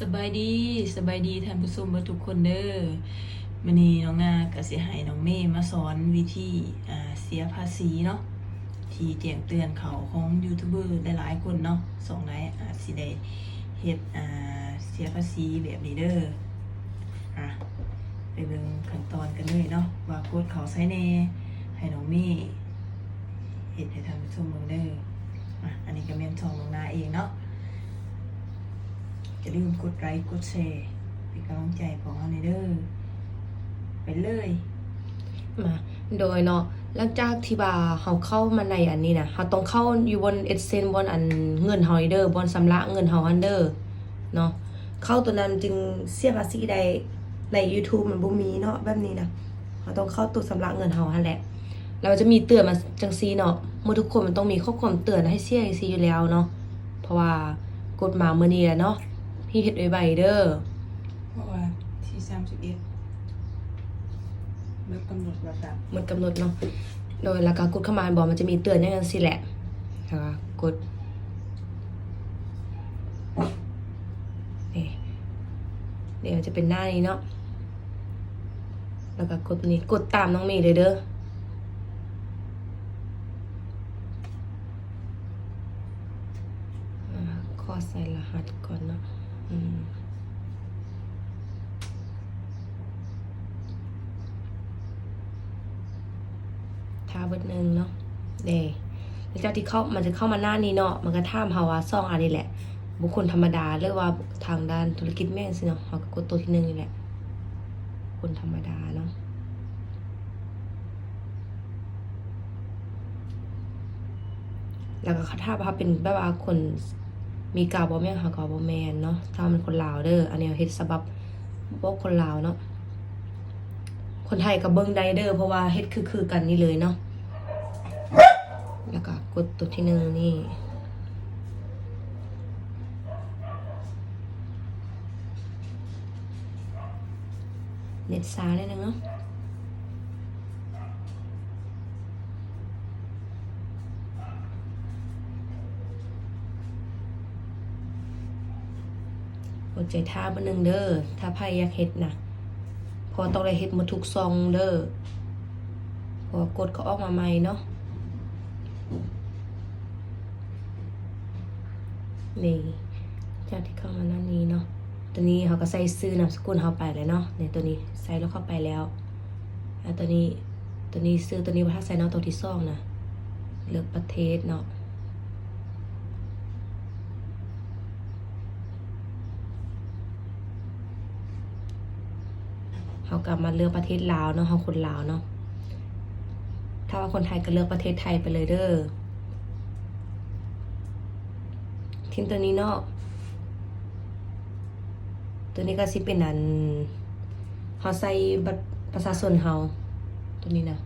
สบายดีสบายดีท่านผู้ชมทุกคนเด้อมื้อนี้น้องนาก็สิให้น้องเมย์มาสอนวิธีอาเสียภาษีเนาะที่แจ้งเตือนเขาของยูทูบเบอร์หลายๆคนเนาะสองหลายอาจสิได้เฮ็ดอาเสียภาษีแบบนี้เด้ออะไปเบิ่งขั้นตอนกันเลยเนาะว่ากดเขาใช้แน่ให้น้องเมย์เฮ็ดให้ท่านผู้ชมเบิ่งเด้ออะอันนี้ก็แม่นช่องน้องนาเองเนาะ อย่าลืมกดไลค์กดแชร์เป็นกำลังใจของเราในเด้อไปเลยมาโดยเนาะหลังจากที่ว่าเขาเข้ามาในอันนี้นะเขาต้องเข้าอยู่บนเอเซนบนอันเงินเฮาเด้อบนสำระเงินเฮาอันเดอร์เนาะเข้าตัวนั้นจึงเสียภาษีได้ใน YouTube มันบ่มีเนาะแบบนี้นะเขาต้องเข้าตัวสำระเงินเฮาหั่นแหละแล้วมันจะมีเตือนมาจังซีเนาะเมื่อทุกคนมันต้องมีข้อความเตือนให้เสียงซีอยู่แล้วเนาะเพราะว่ากฎหมายมือนี้เนาะ พี่เฮ็ดไว้ใบเด้อเพราะว่าที่สามสิบเอ็ดเลิกกำหนดว่าแบบหมดกำหนดเนาะโดยแล้วก็กดเข้ามาบอกมันจะมีเตือนอย่างนั้นสิแหละแล้วก็กดนี่เดี๋ยวจะเป็นหน้านี้เนาะแล้วก็กดนี่กดตามน้องเมย์เลยเด้ออ่าขอใส่รหัสก่อนเนาะอืม ทาเบิดหนึ่งเนาะเดหลังจากที่เข้ามันจะเข้ามาหน้านี้เนาะมันก็ท่ามเฮาว่าซ่องอันนี้แหละ บุคคลธรรมดาหรือว่าทางด้านธุรกิจแม่งสิเนาะเฮาก็กดตัวที่หนึ่งนี่แหละคนธรรมดาเนาะแล้วก็ถ้าว่าเป็นแบบว่าคนมีกาบ่แม่นเฮาก็บ่แมนเนาะถ้ามันคนลาวเด้ออันนี้เฮ็ดสำหรับบ่คนลาวเนาะคนไทยกับเบิ้งไดเดอร์เพราะว่าเฮ็ดคือคือกันนี่เลยเนาะ กดตัวที่หนึ่งนี่เน็ตซาได้นึงเนาะกดใจท่าบอร์หนึ่งเด้อ ถ้าไพ่อยากเฮ็ดนะพอต้องได้เฮ็ดมาทุกซองเด้อ พอกดก็ออกมาใหม่เนาะ นี่จากที่เข้ามาหน้านี้เนาะตัวนี้เขาก็ใส่ซื้อนามสกุลเขาไปเลยเนาะในตัวนี้ใส่แล้วเข้าไปแล้วแล้วตัวนี้ตัวนี้ซื้อตัวนี้ว่าถ้าใส่เนาะตัวที่ซองนะเลือกประเทศเนาะเขากลับมาเลือกประเทศลาวเนาะเขาคนลาวเนาะถ้าว่าคนไทยก็เลือกประเทศไทยไปเลยเด้อ ทิ้งตัวนี้เนาะตัวนี้ก็สิเป็นอันเขาใส่บัตรประชาชนเขาตัวนี้นะ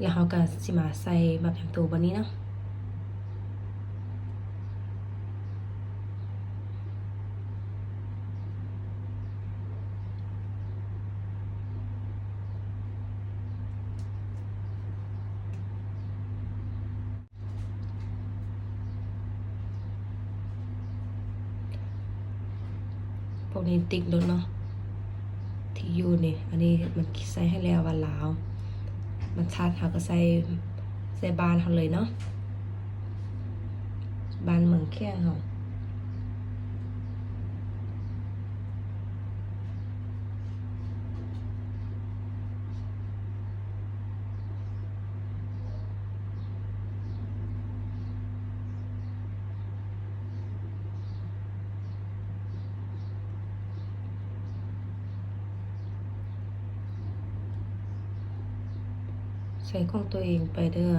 แล้วเขาก็สิมาใส่แบบอย่างตัวบันนี้เนาะ พวกนี้ติ๊กโดนเนาะที่อยู่นี่ อันนี้มันใส่ให้แล้ววันลาว มันชาติเขาก็ใส่ใส่บานเขาเลยเนาะบานเมืองแข้งเขาใส่ของตัวเองไปเด้อ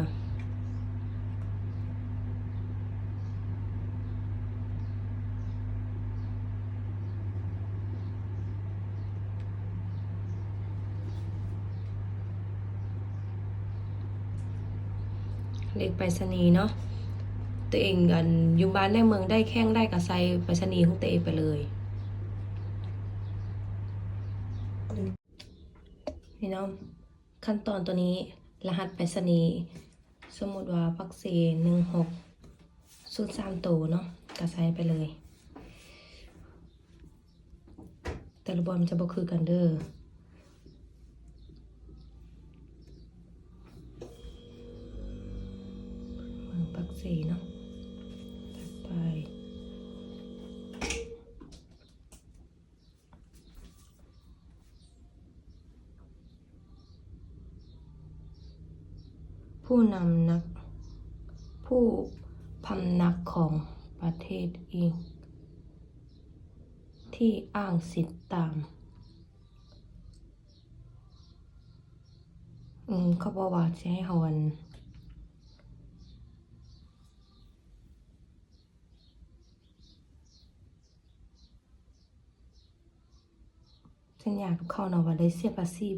เลขไปรษณีย์เนาะตัวเองกันอยู่บ้านได้เมืองได้แข้งได้กับใส่ไปรษณีย์ของตัวเองไปเลยนี่เนาะขั้นตอนตัวนี้ รหัสไปรษณีย์สมมุติว่าปักเซหนึ่งหกสูตรสามตัวเนาะก็ใส่ไปเลย แต่ละบอมันจะบ่คือกันเด้อ ผู้นำนัก ผู้พำนักของประเทศเอง ที่อ้างสิทธิ์ตามอืมเขาบอกว่าจะให้เฮาอันฉันอยากกับเขาเนาะว่าได้เสียภาษี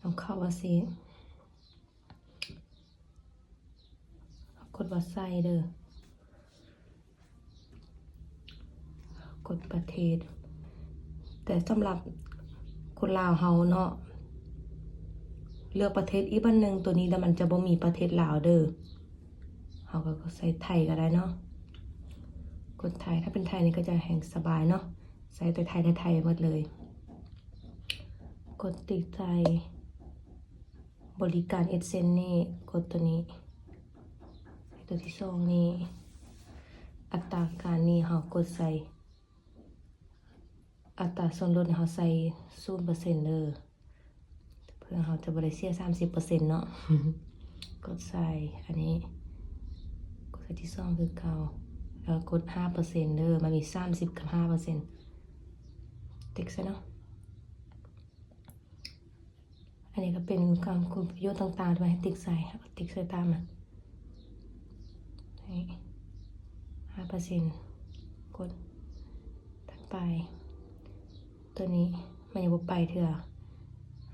นำเข้าว่าสิ ก ดว่าไส้เด้อกดประเทศ แต่สำหรับคนลาวเฮาเนาะเลือกประเทศอีกบันหนึ่งตัวนี้แล้วมันจะบ่มีประเทศลาวเด้อเฮาก็ใส่ไทยก็ได้เนาะกดไทยถ้าเป็นไทยนี่ก็จะแห่งสบายเนาะใส่แต่ไทยแต่ไทยหมดเลย กดติดใจบริการเอเซนนี่กดตัวนี้ ตัวที่สองนี่อัตราการนี่เขากดใส่ อัตราส่วนลดเขาใส่ศูนเปอร์เซ็นต์เลยเพื่อเขาจะบริเสียสามสิบเปอร์เซ็นต์เนาะกดใส่อันนี้ กดใส่ที่สองคือเก่าแล้วกดห้าเปอร์เซ็นต์เด้อมันมีสามสิบกับห้าเปอร์เซ็นต์ติ๊กซะเนาะอันนี้ก็เป็นความคุณประโยชน์ต่างๆด้วยให้ติ๊กใส่ติ๊กใส่ตามมัน ห้าเปอร์เซ็นต์กดถัดไป ตัวนี้มันยังบกไปเถอะ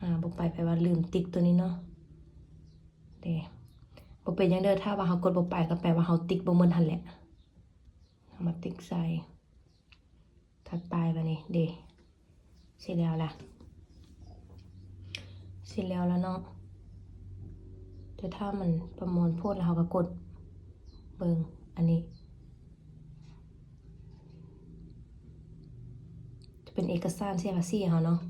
อ่าบกไปแปลว่าลืมติ๊กตัวนี้เนาะเดี๋ยบกเป็นยังเด้อถ้าว่าเขากดบกไปก็แปลว่าเขาติ๊กบ่เมือนทันแหละเอามาติ๊กใส่ถัดไปวันนี้เดเสร็จแล้วล่ะเสร็จแล้วแล้วเนาะแต่ถ้ามันประมวลโพดแล้วเขาก็กด เบิงอันนี้ จะเป็นเอกสารเสียภาษีเขาเนาะ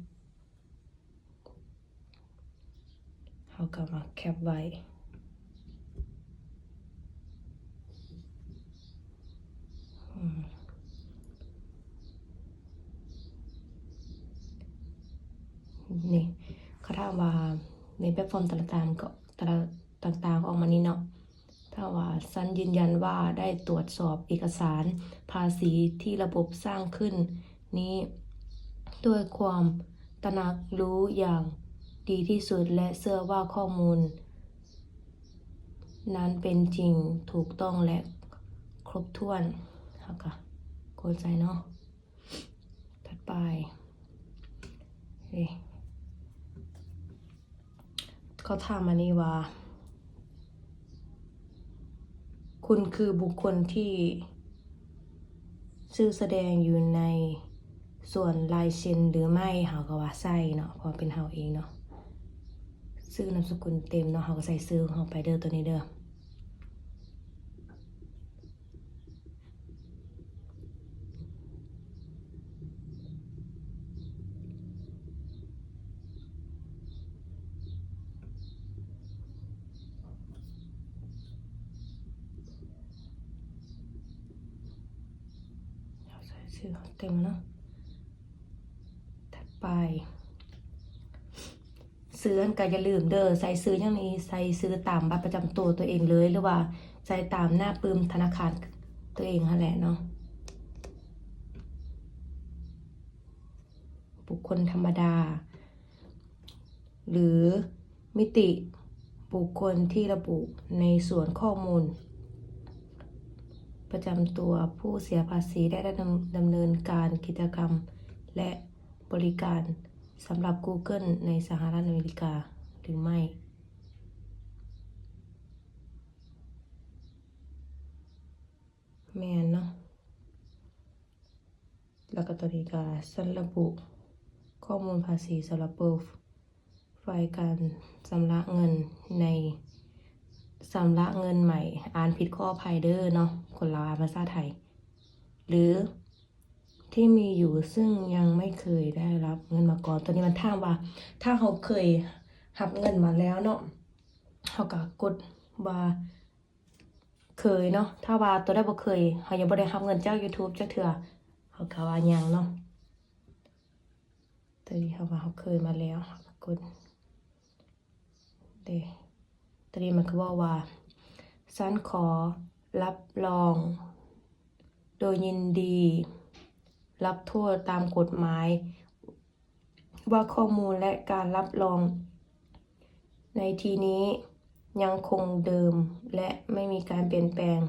เขาก็มาแคปไว้นี่เขาถามว่าในแบบฟอร์มต่างๆก็ต่างๆออกมานี่เนาะ ถ้าว่าซันยืนยันว่าได้ตรวจสอบเอกสารภาษีที่ระบบสร้างขึ้น นี้ ด้วยความตระหนักรู้อย่างดีที่สุดและเชื่อว่าข้อมูล นั้นเป็นจริงถูกต้องและครบถ้วนค่ะก็โกดใจเนาะถัดไปเขาถามมานี่ว่า คุณคือบุคคลที่ ซื่อแสดงอยู่ในส่วนลายเซ็นหรือไม่เฮาก็ว่าใส่เนาะพอเป็นเฮาเองเนาะซื่อนามสกุลเต็มเนาะเฮาก็ใส่ซื่อเฮาไปเด้อตัวนี้เด้อเฮาใส่ชื่อเขาเต็มเนาะถัดไป ซื้อนก็อย่าลืมเด้อใส่ซื้ออย่างนี้ใส่ซื้อตามบัตรประจำตัวตัวเองเลยหรือว่าใส่ตามหน้าปึมธนาคารตัวเองนั่นแหละเนาะบุคคลธรรมดา หรือมิติบุคคลที่ระบุในส่วนข้อมูล ประจำตัวผู้เสียภาษีได้ดำดำเนินการกิจกรรมและบริการ สำหรับ Google ในสหรัฐอเมริกาหรือไม่แมนเนาะแล้วก็ตัวนี้ก็สันระบุข้อมูลภาษีสำหรับเปิดไฟล์การชำระเงินในสำระเงินใหม่ อ่านผิดข้อภัยเด้อเนาะคนเราอ่านภาษาไทย หรือ ที่มีอยู่ซึ่งยังไม่เคยได้รับเงินมาก่อนตัวนี้มันถาว่า ถ้าเขาเคยรับเงินมาแล้วเนาะเขาก็กดว่าเคยเนาะ ถ้าว่าตัวได้บ่เคยเขายังบ่ได้รับเงินจาก YouTube จักเทื่อเขาก็ว่ายังเนาะตัวนี้เขาว่าเขาเคยมาแล้วกดเดตัวนี้มันคือว่าว่าฉันขอรับรอง โดยยินดี รับโทษตามกฎหมาย ว่าข้อมูลและการรับรอง ในทีนี้ยังคงเดิมและไม่มีการเปลี่ยนแปลง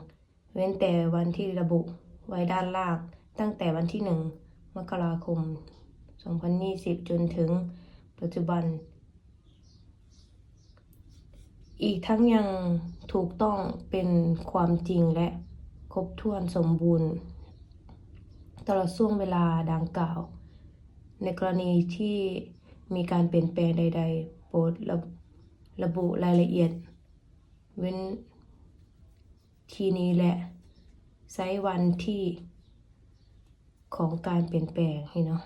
เว้นแต่วันที่ระบุไว้ด้านล่าง ตั้งแต่วันที่ 1 มกราคม 2020 จนถึงปัจจุบัน อีกทั้งยังถูกต้องเป็นความจริงและครบถ้วนสมบูรณ์ ตลอดช่วงเวลาดังกล่าว ในกรณีที่มีการเปลี่ยนแปลงใด ๆ โปรดระระบุรายละเอียด เว้นทีนี้แหละไซส์วันที่ของการเปลี่ยนแปลงให้เนาะ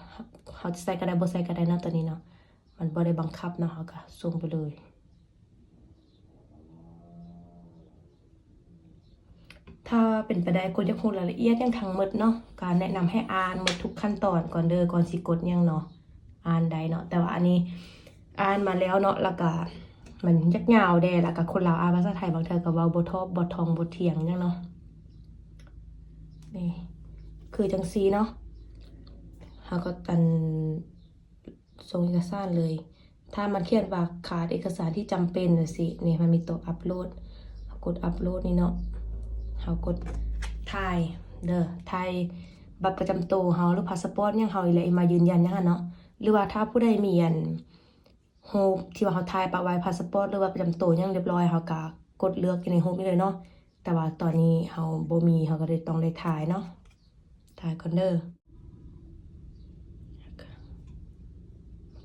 เขาจะใส่ก็ไดบ่ใส่ก็ไดเนาะตอนนี้เนาะ มันบ่ได้บังคับเนาะเขาก็ส่งไปเลย ถ้าเป็นไปได้คนจะคงรายละเอียดยังทั้งหมดเนาะการแนะนำให้อ่านหมดทุกขั้นตอนก่อนเด้อก่อนสิกดยังเนาะอ่านได้เนาะแต่ว่าอันนี้อ่านมาแล้วเนาะแล้วก็มันยักยาวแดแล้วก็คนลาอ่านภาษาไทยบางเทือก็เว้าบ่ทอบบ่ทองบ่เถียงยังเนาะนี่คือจังซีเนาะเฮาก็ตันส่งเอกสารเลย ถ้ามันเขียนว่าขาดเอกสารที่จำเป็นน่ะสินี่มันมีตัวอัปโหลดกดอัปโหลดนี่เนาะ เฮากดถ่ายเด้อถ่ายบัตรประจำตัวเฮาหรือพาสปอร์ตยังเฮาอีแหละมายืนยันยังอะเนาะหรือว่าถ้าผู้ใดมีอันรูปที่ว่าเฮาถ่ายปะไว้พาสปอร์ตหรือว่าประจำตัวยังเรียบร้อยเฮาก็กดเลือกอยู่ในรูปนี้เลยเนาะแต่ว่าตอนนี้เฮาบ่มีเฮาก็เลยต้องได้ถ่ายเนาะถ่ายก่อนเด้อ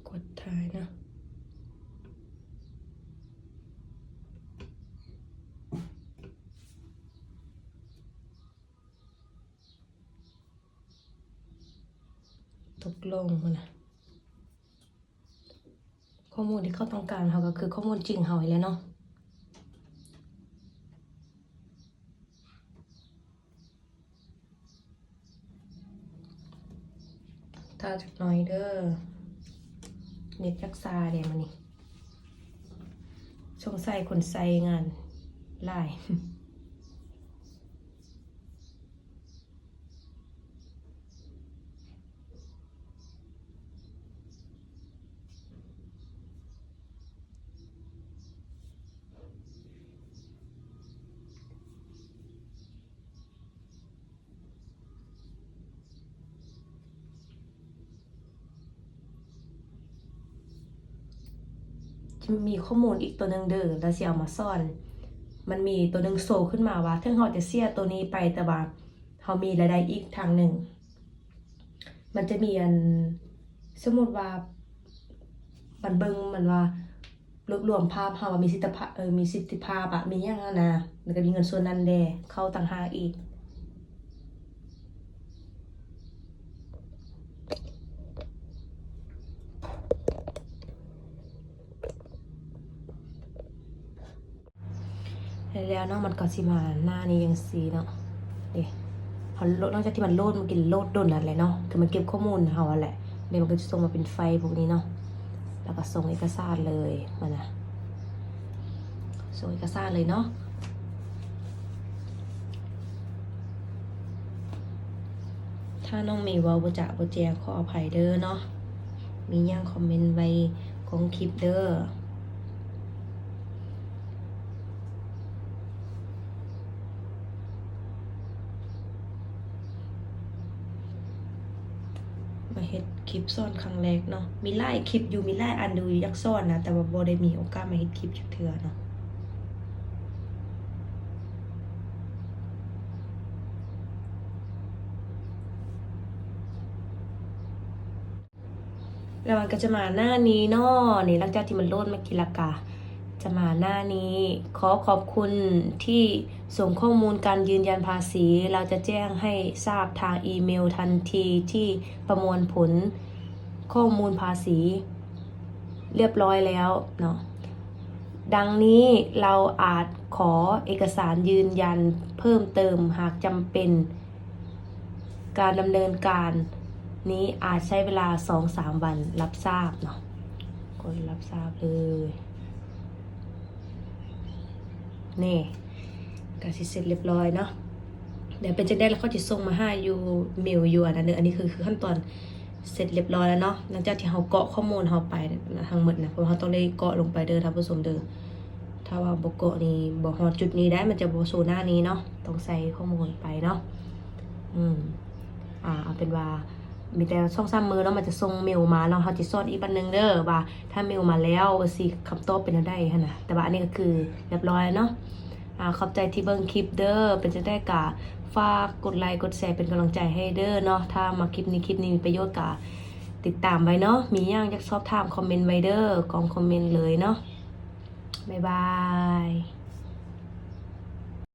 กดถ่ายนะ ตกลงนะข้อมูลที่เขาต้องการเขาก็คือข้อมูลจริงเขาอีแล้วเนาะถ้าจากหน่อยเด้อเน็ตยักษาเดี๋ยวมันนี่ชงใส่คนใส่งานไล่จะ มีข้อมูลอีกตัวหนึ่งเด้อแล้วสิเอามาซ่อน มันมีตัวหนึ่งโซขึ้นมาว่าถึงเราจะเสียตัวนี้ไปแต่ว่าเรามีรายได้อีกทางหนึ่ง มันจะมีอันสมมติว่ามันเบิงมันว่ารวบรวมภาพเฮาว่ามีสิทธิภาพเออมีสิทธิภาพอะมีหยังอะนะแล้วก็มีเงินส่วนนั้นแดเข้าต่างหากอีก เนาะมันก็สิมาหน้านี้ยังสีเนาะเด้พอโหลดนอกจากที่มันโลดมันกินโลดโดนนั่นแหละเนาะคือมันเก็บข้อมูลเฮาแหละเดี๋ยวมันก็จะส่งมาเป็นไฟพวกนี้เนาะแล้วก็ส่งเอกสารเลยมันนะส่งเอกสารเลยเนาะถ้าน้องเมีว่าบจะบ่แจงขออภัยเด้อเนาะมีหยังคอมเมนต์ไว้ของคลิปเด้อ มาเฮ็ด คลิปซ่อนครั้งแรกเนาะ มีไล่คลิปอยู่มีไล่อันดูอยากซ่อนนะ แต่ว่าโบได้มีโอกาสมาเห็นคลิปจากเธอเนาะแล้วมันก็จะมาหน้านี้เนาะนี่หลังจากที่มันโลดมากิลากา จะมาหน้านี้ ขอขอบคุณที่ส่งข้อมูลการยืนยันภาษี เราจะแจ้งให้ทราบทางอีเมลทันทีที่ประมวลผลข้อมูลภาษี เรียบร้อยแล้วเนาะดังนี้เราอาจขอเอกสารยืนยันเพิ่มเติมหากจำเป็น การดำเนินการนี้อาจใช้เวลา 2-3 วันรับทราบเนาะกดรับทราบเลย นี่การสิเสร็จเรียบร้อยเนาะเดี๋ยวเป็นจะได้แล้วเขาจะส่งมาให้อยู่เมลอยู่อันนั้นเนออันนี้คือคือขั้นตอนเสร็จเรียบร้อยแล้วเนาะหลังจากที่เราเกาะข้อมูลเราไปทั้งหมดนะเพราะเราต้องได้เกาะลงไปเด้อท่านผู้ชมเด้อถ้าว่าบ่เกาะนี่บ่ฮอดจุดนี้ได้มันจะบ่สู่หน้านี้เนาะต้องใส่ข้อมูลไปเนาะอืมอ่าเอาเป็นว่า มีแต่ช่องซ้ำมือแล้วมันจะส่งเมลมาเนาะเขาจะสอนอีกบันหนึงเด้อว่า ถ้าเมลมาแล้วสิคำตอบเป็นจั่งได้หั่นน่ะแต่ว่าอันนี้ก็คือเรียบร้อยเนาะอ่าขอบใจที่เบิ่งคลิปเด้อเป็นจะได้กะฝากกดไลค์กดแชร์เป็นกำลังใจให้เด้อเนาะถ้ามาคลิปนี้คลิปนี้มีประโยชน์กะติดตามไว้เนาะมีอย่างอยากสอบถามคอมเมนต์ไว้เด้อกองคอมเมนต์เลยเนาะบ๊ายบาย